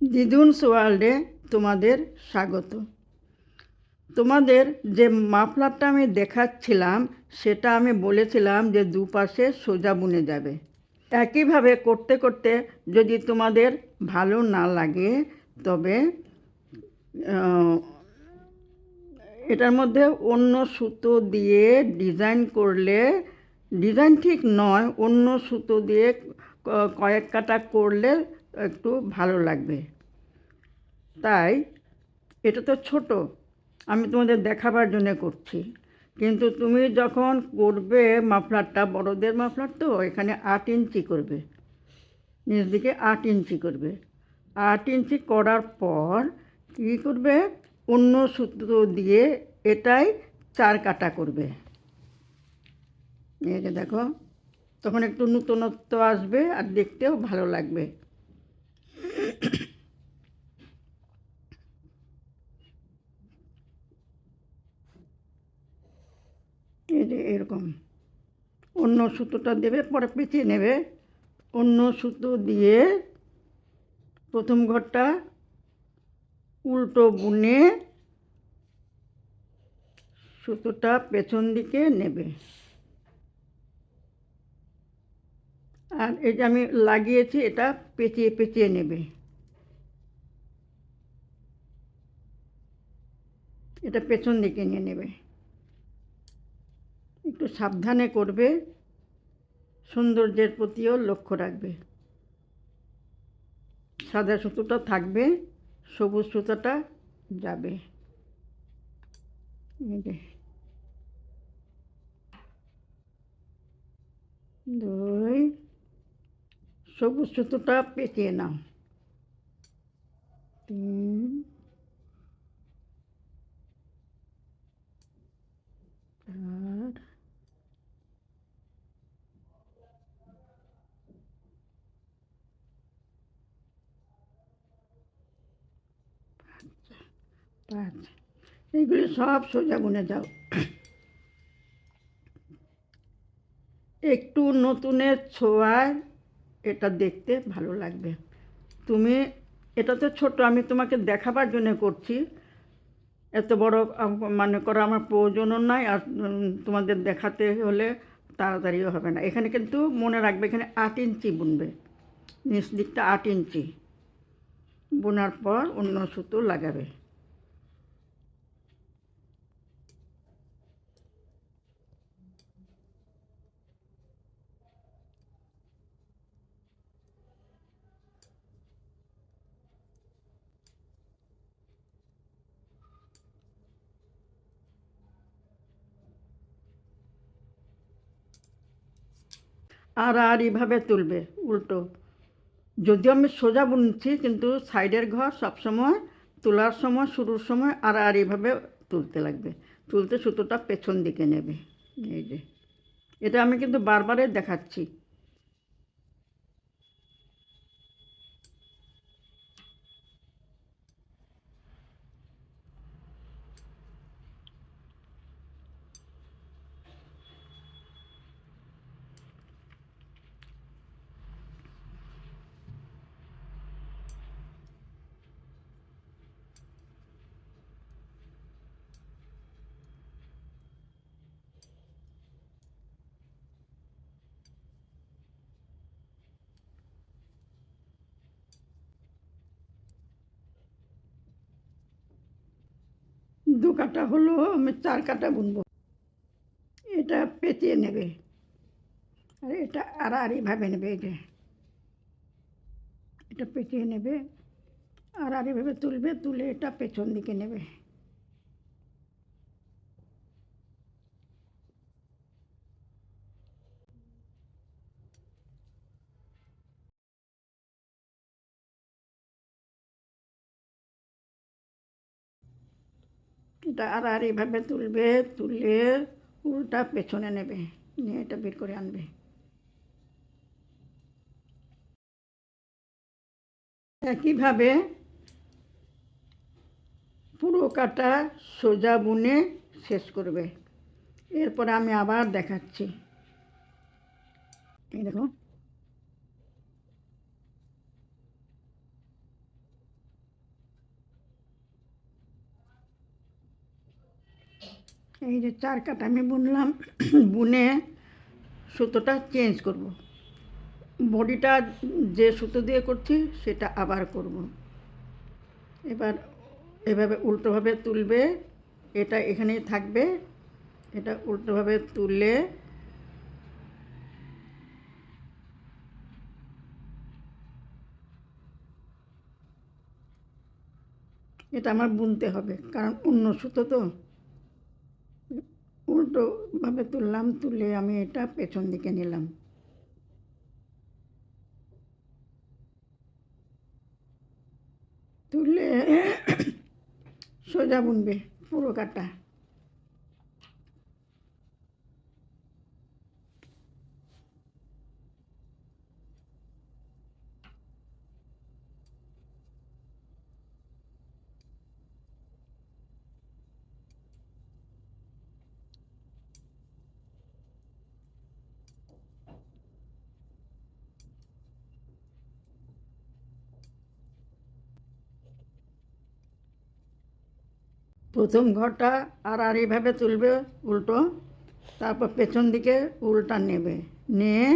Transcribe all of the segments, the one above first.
দিদুনস ওয়ার্ল্ডে তোমাদের স্বাগত। তোমাদের যে মাফলারটা আমি দেখাচ্ছিলাম, সেটা আমি বলেছিলাম যে দুপাশে সোজা বুনে যাবে। একইভাবে করতে করতে যদি তোমাদের ভালো না লাগে, তবে এটার মধ্যে অন্য সুতো দিয়ে ডিজাইন করলে, ডিজাইন ঠিক নয়, অন্য সুতো দিয়ে কয়েক কাটা করলে একটু ভালো লাগবে। তাই এটা তো ছোট, আমি তোমাদের দেখাবার জন্য করছি। কিন্তু তুমি যখন করবে মাফলারটা, বড়দের মাফলার তো, এখানে আট ইঞ্চি করবে। নিচ দিকে আট ইঞ্চি করবে। আট ইঞ্চি করার পর কী করবে? অন্য সূত্র দিয়ে এটাই চার কাটা করবে। এই যে দেখো, তখন একটু নূতনত্ব আসবে আর দেখতেও ভালো লাগবে এই যে এরকম। অন্য সুতোটা দেবে, পরে পেঁচিয়ে নেবে। অন্য সুতো দিয়ে প্রথম ঘরটা উল্টো বুনে সুতোটা পেছন দিকে নেবে। আর এই যে আমি লাগিয়েছি, এটা পেঁচিয়ে পেঁচিয়ে নেবে। এটা পেছন দিকে নিয়ে নেবে। একটু সাবধানে করবে, সৌন্দর্যের প্রতিও লক্ষ্য রাখবে। সাদা সুতোটা থাকবে, সবুজ সুতোটা যাবে। দুই, সবুজ সুতোটা পেঁচিয়ে নাও। তিন চার পাঁচ এইগুলি সব সোজা বুনে যাও একটু নতুনের ছোঁয়ায় এটা দেখতে ভালো লাগবে। তুমি, এটা তো ছোট, আমি তোমাকে দেখাবার জন্য করছি। এত বড় মানে করা আমার প্রয়োজনও নাই, আর তোমাদের দেখাতে হলে তাড়াতাড়িও হবে না। এখানে কিন্তু মনে রাখবে, এখানে আট ইঞ্চি বুনবে। নিচ দিকটা আট ইঞ্চি। বোনার পর অন্য সুতো লাগাবে। আর আর এইভাবে তুলবে, উল্টো। যদিও আমি সোজা বুনছি, কিন্তু সাইডের ঘর সবসময় তোলার সময়, শুরুর সময় আর আর এইভাবে তুলতে লাগবে। তুলতে সুতোটা পেছন দিকে নেবে। এই যে। এটা আমি কিন্তু বারবারই দেখাচ্ছি। দু কাটা হলো, আমি চার কাটা বুনবো। এটা পেঁচিয়ে নেবে। আর এটা আর এইভাবে নেবে এটা এটা পেঁচিয়ে নেবে আর এইভাবে তুলবে, তুলে এটা পেছন দিকে নেবে। আর আর এভাবে তুলবে, তুলে উল্টা পেছনে নেবে, নিয়ে এটা বের করে আনবে। একইভাবে পুরো কাটা সোজা বুনে শেষ করবে। এরপরে আমি আবার দেখাচ্ছি। দেখো। এই যে চার কাটা, আমি বুনলাম, বুনে সুতোটা চেঞ্জ করব। বডিটা যে সুতো দিয়ে করছি, সেটা আবার করব। এবার এভাবে উল্টোভাবে তুলবে, এটা এখানেই থাকবে, এটা উল্টোভাবে তুললে এটা আমার বুনতে হবে, কারণ অন্য সুতো তো উল্টোভাবে তুললাম তুলে আমি এটা পেছন দিকে নিলাম। তুলে সোজা বুনবে পুরো কাটা প্রথম ঘরটা আর আর এইভাবে তুলবে, উল্টো। তারপর পেছন দিকে উল্টা নেবে। নিয়ে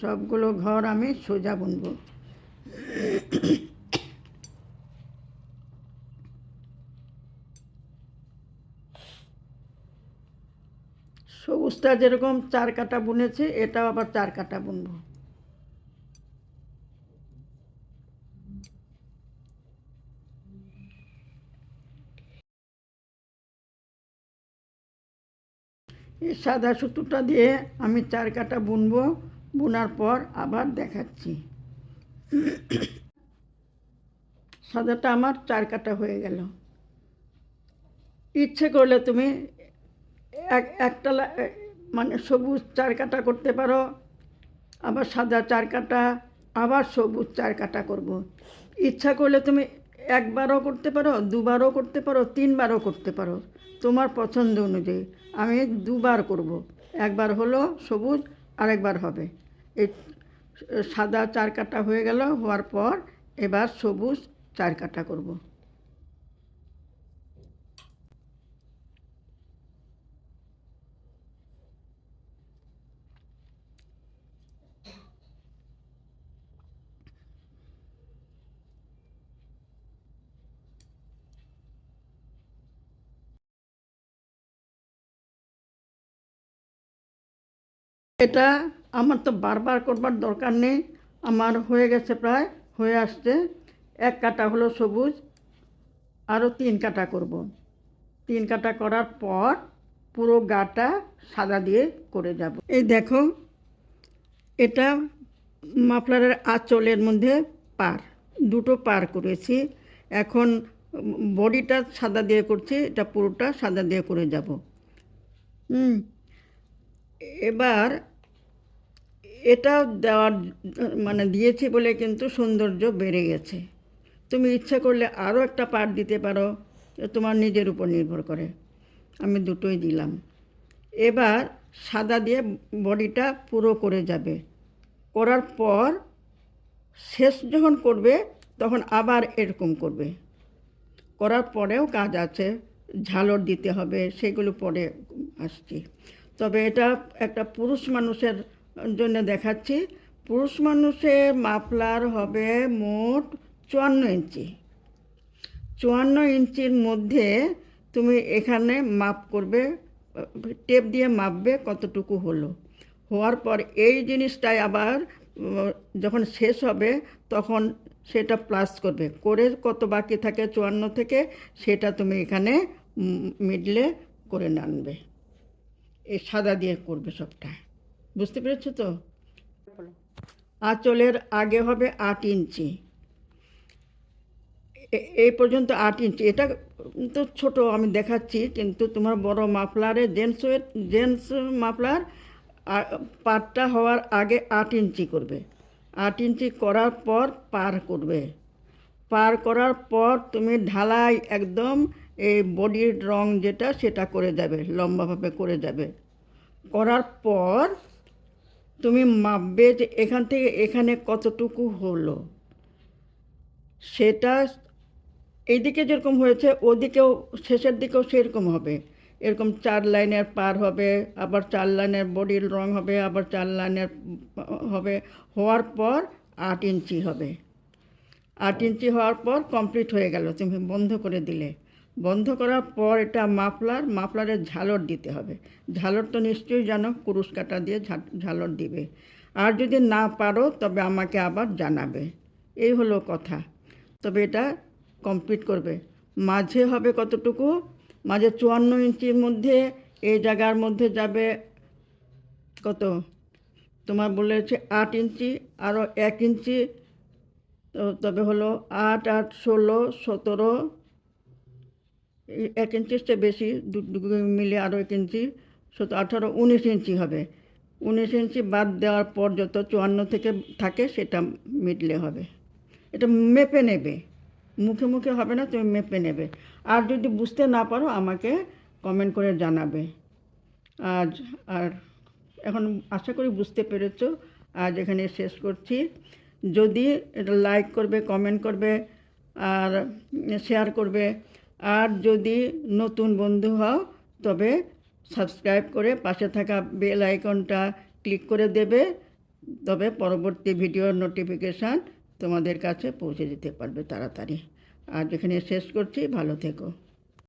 সবগুলো ঘর আমি সোজা বুনবো। সবুজটা যেরকম চার কাটা বুনেছে, এটাও আবার চার কাটা বুনবো। এই সাদা সুতোটা দিয়ে আমি চার কাটা বুনবো। বোনার পর আবার দেখাচ্ছি। সাদাটা আমার চার কাটা হয়ে গেল। ইচ্ছে করলে তুমি এক, একটা মানে সবুজ চার কাটা করতে পারো। আবার সাদা চার কাটা, আবার সবুজ চার কাটা করব। ইচ্ছা করলে তুমি একবারও করতে পারো, দুবারও করতে পারো, তিনবারও করতে পারো তোমার পছন্দ অনুযায়ী আমি দুবার করব। একবার হলো সবুজ, আরেকবার হবে এই সাদা চার কাটা হয়ে গেল, হওয়ার পর এবার সবুজ চার কাটা করব। এটা আমার তো বারবার করবার দরকার নেই। আমার হয়ে গেছে প্রায়, হয়ে আসছে। এক কাটা হলো সবুজ আরও তিন কাটা করব। তিন কাটা করার পর পুরো গাটা সাদা দিয়ে করে যাব। এই দেখো, এটা মাফলারের আঁচলের মধ্যে পার, দুটো পার করেছি। এখন বডিটা সাদা দিয়ে করছি, এটা পুরোটা সাদা দিয়ে করে যাব। হুম, এবার এটা দেওয়ার মানে দিয়েছি বলে কিন্তু সৌন্দর্য বেড়ে গেছে। তুমি ইচ্ছা করলে আরও একটা পার্ট দিতে পারো তোমার নিজের উপর নির্ভর করে। আমি দুটোই দিলাম। এবার সাদা দিয়ে বডিটা পুরো করে যাবে। করার পর শেষ যখন করবে, তখন আবার এরকম করবে। করার পরেও কাজ আছে, ঝালর দিতে হবে, সেগুলো পরে আসছি। তবে এটা একটা পুরুষ মানুষের জন্য দেখাচ্ছি। পুরুষ মানুষের মাফলার হবে মোট চুয়ান্ন ইঞ্চি। চুয়ান্ন ইঞ্চির মধ্যে তুমি এখানে মাপ করবে, টেপ দিয়ে মাপবে কতটুকু হলো। হওয়ার পর এই জিনিসটাই আবার যখন শেষ হবে তখন সেটা প্লাস করবে। করে কত বাকি থাকে চুয়ান্ন থেকে, সেটা তুমি এখানে মিডলে করে আনবে এই সাদা দিয়ে করবে সবটা। বুঝতে পেরেছ তো? আঁচলের আগে হবে আট ইঞ্চি। এই পর্যন্ত আট ইঞ্চি। এটা তো ছোট আমি দেখাচ্ছি কিন্তু তোমার বড় মাফলারে জেন্টস জেন্টস মাফলার পারটা হওয়ার আগে আট ইঞ্চি করবে। আট ইঞ্চি করার পর পার করবে। পার করার পর তুমি ঢালাই একদম এই বডির রং যেটা সেটা করে যাবে লম্বাভাবে করে যাবে। করার পর তুমি মাপবে যে এখান থেকে এখানে কতটুকু হলো। সেটা এইদিকে যেরকম হয়েছে, ওদিকেও শেষের দিকেও সেরকম হবে। এরকম চার লাইনের পার হবে, আবার চার লাইনের বডির রং হবে, আবার চার লাইনের হবে, হওয়ার পর আট ইঞ্চি হবে। আট ইঞ্চি হওয়ার পর কমপ্লিট হয়ে গেল, তুমি বন্ধ করে দিলে। বন্ধ করার পর এটা মাফলার, মাফলারের ঝালর দিতে হবে। ঝালর তো নিশ্চয়ই জানো, কুরুশ কাটা দিয়ে ঝালর দিবে। আর যদি না পারো, তবে আমাকে আবার জানাবে। এই হলো কথা। তবে এটা কমপ্লিট করবে। মাঝে হবে কতটুকু? মাঝে চুয়ান্ন ইঞ্চির মধ্যে, এই জায়গার মধ্যে যাবে কত? তোমার বলেছে আট ইঞ্চি আরও এক ইঞ্চি। তবে হলো আট আট, ষোলো, সতেরো এক ইঞ্চির চেয়ে বেশি মিলে আরও এক ইঞ্চি সতেরো আঠারো উনিশ ইঞ্চি হবে। উনিশ ইঞ্চি বাদ দেওয়ার পর যত চুয়ান্ন থেকে থাকে সেটা মিটলে হবে। এটা মেপে নেবে। মুখে মুখে হবে না, তুমি মেপে নেবে। আর যদি বুঝতে না পারো, আমাকে কমেন্ট করে জানাবে। আজ আর এখন আশা করি বুঝতে পেরেছ। আজ এখানে শেষ করছি। যদি এটা লাইক করবে কমেন্ট করবে, আর শেয়ার করবে আর যদি নতুন বন্ধু হও, তবে সাবস্ক্রাইব করে পাশে থাকা বেল আইকনটা ক্লিক করে দেবে। তবে পরবর্তী ভিডিওর নোটিফিকেশান তোমাদের কাছে পৌঁছে দিতে পারবে তাড়াতাড়ি। আর যেখানে শেষ করছি। ভালো থেকো।